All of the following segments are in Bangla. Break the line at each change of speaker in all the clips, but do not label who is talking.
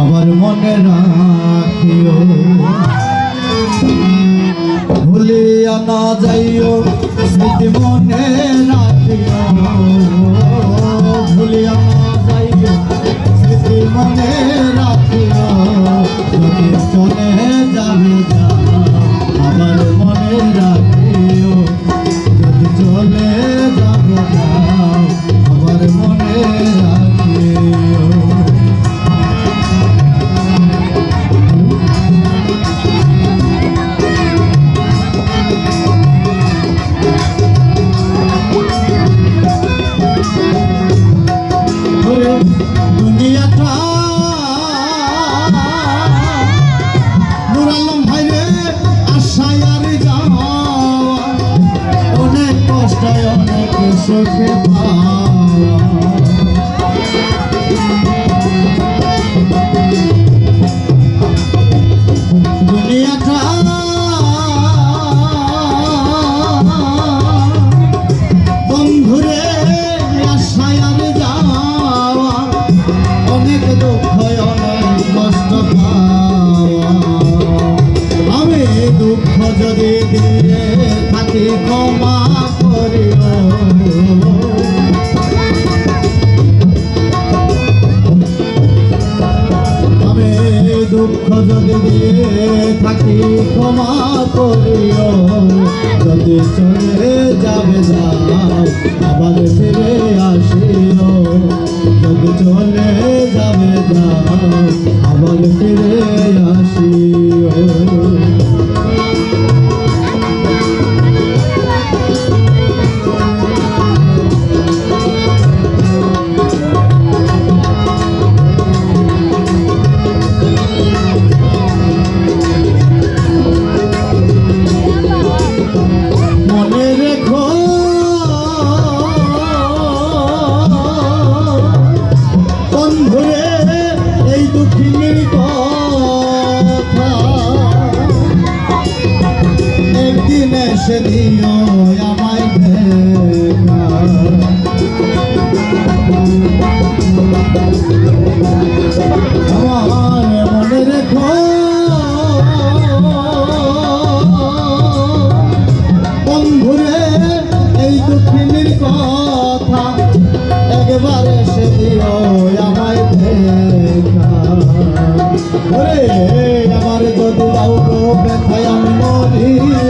আবার মনে রাখিও। ভুলিয়া না যাইও, স্মৃতি মনে রাখিও। ভুলিয়া মনে রাখিও। যদি চলে যাবে যা সুখে পাওয়া যদি দিয়ে থাকি ক্ষমা করিও, যদি চলে যাবে যাও, আবার ফিরে আসিও। যদি চলে যাবে আবার ফিরে দিও আমার এই দুঃখিনীর কথা একবার এসে দিও আমায় দেখা। আমার যদি দাও ব্যথায় আমি মরিয়া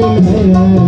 I'm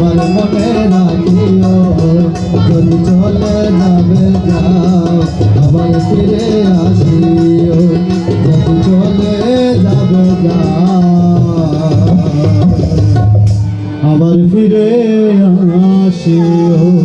সবার মনে রাখিও যদি চলে যাবে যাও আবার ফিরে আসিও যদি চলে যাবে যাও আবার ফিরে আসিও।